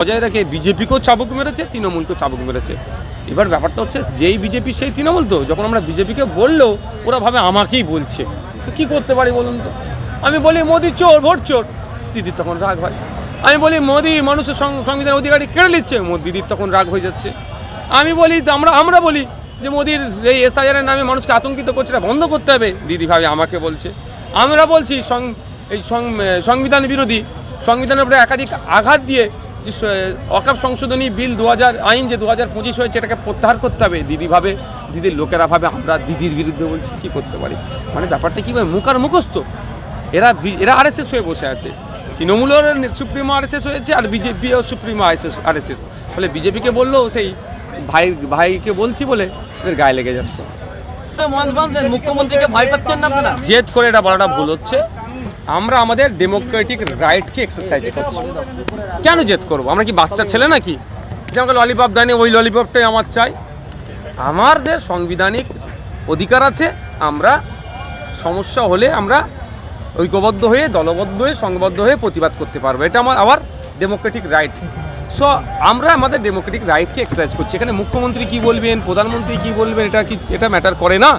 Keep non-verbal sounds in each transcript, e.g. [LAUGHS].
বজায় রেখে, বিজেপিকেও চাবুক মেরেছে, তৃণমূলকেও চাবুক মেরেছে। এবার ব্যাপারটা হচ্ছে, যেই বিজেপি সেই তৃণমূল তো, যখন আমরা বিজেপিকে বললেও, ওরা ভাবে আমাকেই বলছে। তো কী করতে পারি বলুন তো? আমি বলি, মোদি চোর, ভোট চোর। দিদির তখন রাগ হয়। আমি বলি, মোদি, মানুষের সংবিধান অধিকারী কেড়ে নিচ্ছে? দিদির তখন রাগ হয়ে যাচ্ছে। আমি বলি আমরা আমরা বলি যে, মোদির এই এসআইআরের নামে মানুষকে আতঙ্কিত করছে, এটা বন্ধ করতে হবে। দিদি ভাবে আমাকে বলছে। আমরা বলছি, সং, এই সংবিধান বিরোধী, সংবিধানের উপরে একাধিক আঘাত দিয়ে যে অকাপ সংশোধনী বিল দু হাজার আইন যে দু হাজার পঁচিশ হয়েছে এটাকে প্রত্যাহার করতে হবে। দিদিভাবে দিদির লোকেরা ভাবে আমরা দিদির বিরুদ্ধে বলছি কি করতে পারি? মানে ব্যাপারটা কী মুখ আর মুখস্থ। এরা এরা আরএসএস হয়ে বসে আছে। তৃণমূলের সুপ্রিমো আরএসএস হয়েছে আর বিজেপিও সুপ্রিমো আরএসএস আরএসএস ফলে বিজেপিকে বললেও সেই ভাই ভাইকে বলছি বলে এদের গায়ে লেগে যাচ্ছে। মুখ্যমন্ত্রীকে ভয় পাচ্ছেন না আপনারা? জেদ করে এটা বলাটা ভুল হচ্ছে। আমরা আমাদের ডেমোক্রেটিক রাইটকে এক্সারসাইজ করছি। কেন জেদ করব? আমরা কি বাচ্চা ছেলে নাকি? যে আমাকে ললিপপ দেয়নি, ওই ললিপপটাই আমার চাই। আমাদের সাংবিধানিক অধিকার আছে, আমরা সমস্যা হলে আমরা ঐক্যবদ্ধ হয়ে, দলবদ্ধ হয়ে সংবদ্ধ হয়ে প্রতিবাদ করতে পারব। এটা আমার আবার ডেমোক্রেটিক রাইট সো আমরা আমাদের ডেমোক্রেটিক রাইটকে এক্সারসাইজ করছি। এখানে মুখ্যমন্ত্রী কি বলবেন? প্রধানমন্ত্রী কি বলবেন? এটা কি, এটা ম্যাটার করে না?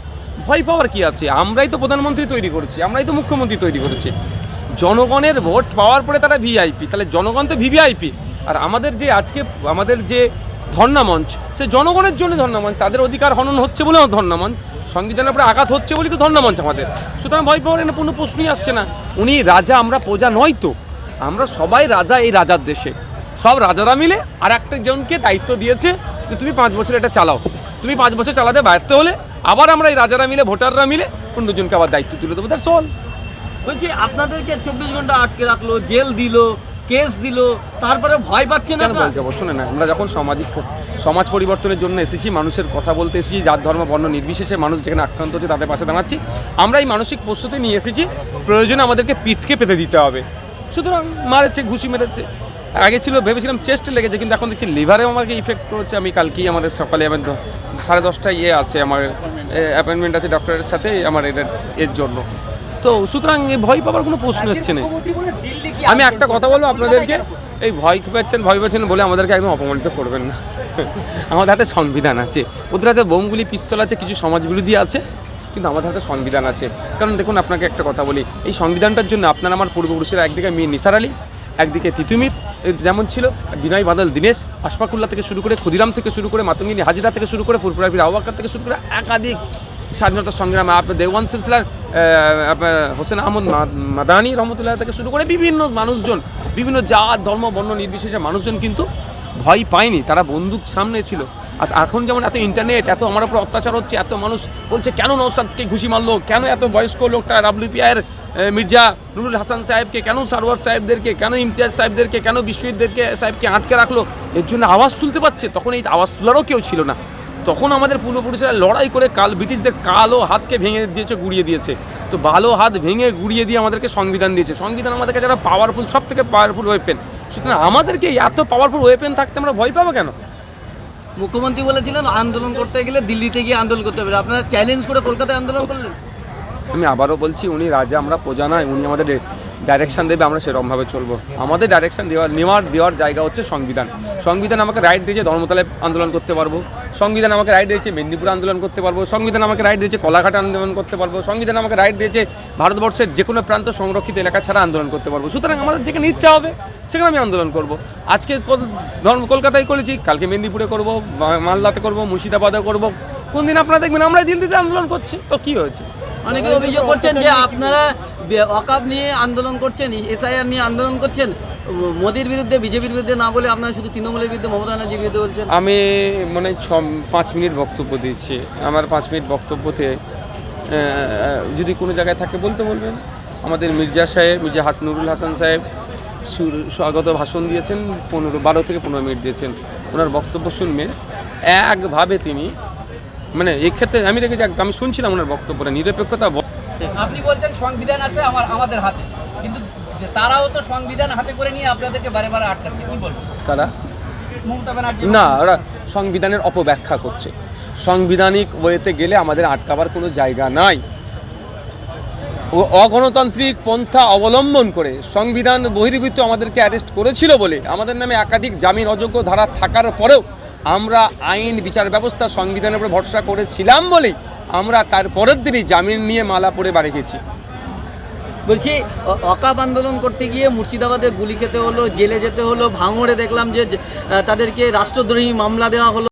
ভয় পাওয়ার কি আছে? আমরাই তো প্রধানমন্ত্রী তৈরি করেছি, আমরাই তো মুখ্যমন্ত্রী তৈরি করেছি। জনগণের ভোট পাওয়ার পরে তারা ভিআইপি তাহলে জনগণ তো ভিভিআইপি আর আমাদের যে আজকে, আমাদের যে ধর্ণা মঞ্চ, সে জনগণের জন্য ধর্ণা মঞ্চ, তাদের অধিকার হনন হচ্ছে বলেও ধর্ণা মঞ্চ সংবিধানের উপরে আঘাত হচ্ছে বলেই তো ধর্ণা মঞ্চ আমাদের। সুতরাং ভয় পাওয়ার এখানে কোনো প্রশ্নই আসছে না। উনি রাজা, আমরা প্রজা নয় তো। আমরা সবাই রাজা এই রাজার দেশে। সব রাজারা মিলে আর একটা জনকে দায়িত্ব দিয়েছে যে তুমি পাঁচ বছর এটা চালাও। তুমি পাঁচ বছর চালাতে ব্যর্থ হলে আবার আমরা এই রাজারা মিলে ভোটাররা মিলে অন্যজনকে আবার দায়িত্ব তুলে দেবো তার সল বলছি আপনাদেরকে চব্বিশ ঘণ্টা আটকে রাখল জেল দিল কেস দিল তারপরে ভয় কেন আপনারা? বলতে যাব শোনে না আমরা যখন সামাজিক সমাজ পরিবর্তনের জন্য এসেছি মানুষের কথা বলতে এসেছি যার ধর্ম বর্ণ নির্বিশেষে মানুষ যেখানে আক্রান্ত হচ্ছে তাদের পাশে দাঁড়াচ্ছি আমরা এই মানসিক প্রস্তুতি নিয়ে এসেছি প্রয়োজনে আমাদেরকে পিঠকে পেতে দিতে হবে। সুতরাং মারেছে ঘুষি মেরেছে। আগে ছিল ভেবেছিলাম চেস্টে লেগেছে কিন্তু এখন দেখছি লিভারেও আমাকে ইফেক্ট করেছে। আমি কালকেই আমাদের সকালে আমার সাড়ে দশটায় ইয়ে আছে আমার অ্যাপয়েন্টমেন্ট আছে ডক্টরের সাথে আমার এটা এর জন্য। তো সুতরাং এ ভয় পাওয়ার কোনো প্রশ্ন এসছে না আমি একটা কথা বলব আপনাদেরকে এই ভয় পাচ্ছেন ভয় পাচ্ছেন বলে আমাদেরকে একদম অপমানিত করবেন না। [LAUGHS] আমাদের হাতে সংবিধান আছে। ওদের হাতে বোমগুলি পিস্তল আছে কিছু সমাজ বিরোধী আছে কিন্তু আমাদের হাতে সংবিধান আছে। কারণ দেখুন আপনাকে একটা কথা বলি এই সংবিধানটার জন্য আপনার আমার পূর্বপুরুষেরা একদিকে মেয়ে নিসার আলী একদিকে তিতুমির যেমন ছিল, বিনয় বাদল, দীনেশ, আশফাকুল্লাহ থেকে শুরু করে ক্ষুদিরাম থেকে শুরু করে, মাতঙ্গিনী হাজিরা থেকে শুরু করে ফুরপুরাবির আওয়াকার থেকে শুরু করে, একাধিক স্বাধীনতা সংগ্রামে আপনার দেওয়ান সিলসিলার আপনার হোসেন আহমদ মাদানি রহমতুল্লাহ থেকে শুরু করে বিভিন্ন মানুষজন, বিভিন্ন জাত, ধর্ম, বর্ণ, নির্বিশেষে মানুষজন কিন্তু ভয় পায়নি, তারা বন্দুক সামনে ছিল। আর এখন যেমন এত ইন্টারনেট এত আমার উপর অত্যাচার হচ্ছে, এত মানুষ বলছে, কেন নৌসাদকে ঘুষি মারলো? কেন এত বয়স্ক লোকটা ডাব্লিউপিআইয়ের মির্জা নুরুল হাসান সাহেবকে কেন সারওয়ার সাহেবদেরকে, কেন ইমতিয়াজ সাহেবদেরকে, কেন বিশ্বজিৎদেরকে সাহেবকে আটকে রাখল? এর জন্য আওয়াজ তুলতে পারছে? তখন এই আওয়াজ তোলারও কেউ ছিল না। তখন আমাদের পূর্বপুরুষেরা লড়াই করে কাল ব্রিটিশদের কালো হাতকে ভেঙে দিয়েছে, গুড়িয়ে দিয়েছে। তো ভালো হাত ভেঙে গুড়িয়ে দিয়ে আমাদেরকে সংবিধান দিয়েছে। সংবিধান আমাদের কাছে একটা পাওয়ারফুল সব থেকে পাওয়ারফুল ওয়েপেন সুতরাং আমাদেরকে এত পাওয়ারফুল ওয়েপেন থাকতে আমরা ভয় পাবো কেন? মুখ্যমন্ত্রী বলেছিলেন, আন্দোলন করতে গেলে দিল্লিতে গিয়ে আন্দোলন করতে হবে। আপনারা চ্যালেঞ্জ করে কলকাতায় আন্দোলন করলেন? আমি আবারও বলছি, উনি রাজা, আমরা প্রজা নয়, উনি আমাদের ডাইরেকশন দেবে, আমরা সেরকমভাবে চলবো। আমাদের ডাইরেকশন দেওয়ার, নেওয়ার, দেওয়ার জায়গা হচ্ছে সংবিধান। সংবিধান আমাকে রাইট দিয়েছে ধর্মতলায় আন্দোলন করতে পারব। সংবিধান আমাকে রাইট দিয়েছে মেদিনীপুর আন্দোলন করতে পারব। সংবিধান আমাকে রাইট দিয়েছে কলাঘাট আন্দোলন করতে পারব। সংবিধান আমাকে রাইট দিয়েছে ভারতবর্ষের যে কোনো প্রান্ত সংরক্ষিত এলাকা ছাড়া আন্দোলন করতে পারব। সুতরাং আমাদের যেখানে ইচ্ছা হবে, সেখানে আমি আন্দোলন করব। আজকে ধরুন কলকাতায় করেছি, কালকে মেদিনীপুরে করব মালদাতে করব মুর্শিদাবাদে করব। কোন দিন আপনারা দেখবেন আমরা দিল্লিতে আন্দোলন করছি। তো কি হয়েছে? অনেকে অভিযোগ করছেন যে আপনারা বে- অকাপ নিয়ে আন্দোলন করছেন এসআইআর নিয়ে আন্দোলন করছেন মোদির বিরুদ্ধে বিজেপির বিরুদ্ধে না বলে আপনারা শুধু তৃণমূলের বিরুদ্ধে মমতা ব্যানার্জির বিরুদ্ধে বলছেন? আমি মানে ছ পাঁচ মিনিট বক্তব্য দিচ্ছি। আমার পাঁচ মিনিট বক্তব্যতে যদি কোনো জায়গায় থাকে বলতে বলবেন। আমাদের মির্জা সাহেব মির্জা হাস নুরুল হাসান সাহেব সুর- স্বাগত ভাষণ দিয়েছেন পনেরো বারো থেকে পনেরো মিনিট দিয়েছেন। ওনার বক্তব্য শুনবেন। একভাবে তিনি মানে এই ক্ষেত্রে আমি দেখেছি এক- আমি শুনছিলাম ওনার বক্তব্যটা নিরপেক্ষতা আপনি বলছেন সংবিধান আছে আমার আমাদের হাতে। কিন্তু তারাও তো সংবিধান হাতে করে নিয়ে আপনাদেরকে বারে বারে আটকাচ্ছে কি বলব কারা? না ওরা সংবিধানের অপব্যাখ্যা করছে। সাংবিধানিক ওয়েতে গেলে আমাদের আটকাবার কোনো জায়গা নাই। ও অগণতান্ত্রিক পন্থা অবলম্বন করে সংবিধান বহির্ভূত আমাদেরকে অ্যারেস্ট করেছিল বলে আমাদের নামে একাধিক জামিন অযোগ্য ধারা থাকার পরেও আমরা আইন বিচার ব্যবস্থা সংবিধানের উপর ভরসা করেছিলাম বলেই আমরা তার পরের দিনই জামিন নিয়ে মালা পরে বাড়ি গেছি। বলছি অকাপ আন্দোলন করতে গিয়ে মুর্শিদাবাদে গুলি খেতে হলো জেলে যেতে হলো ভাঙড়ে দেখলাম যে, তাদেরকে রাষ্ট্রদ্রোহী মামলা দেওয়া হলো।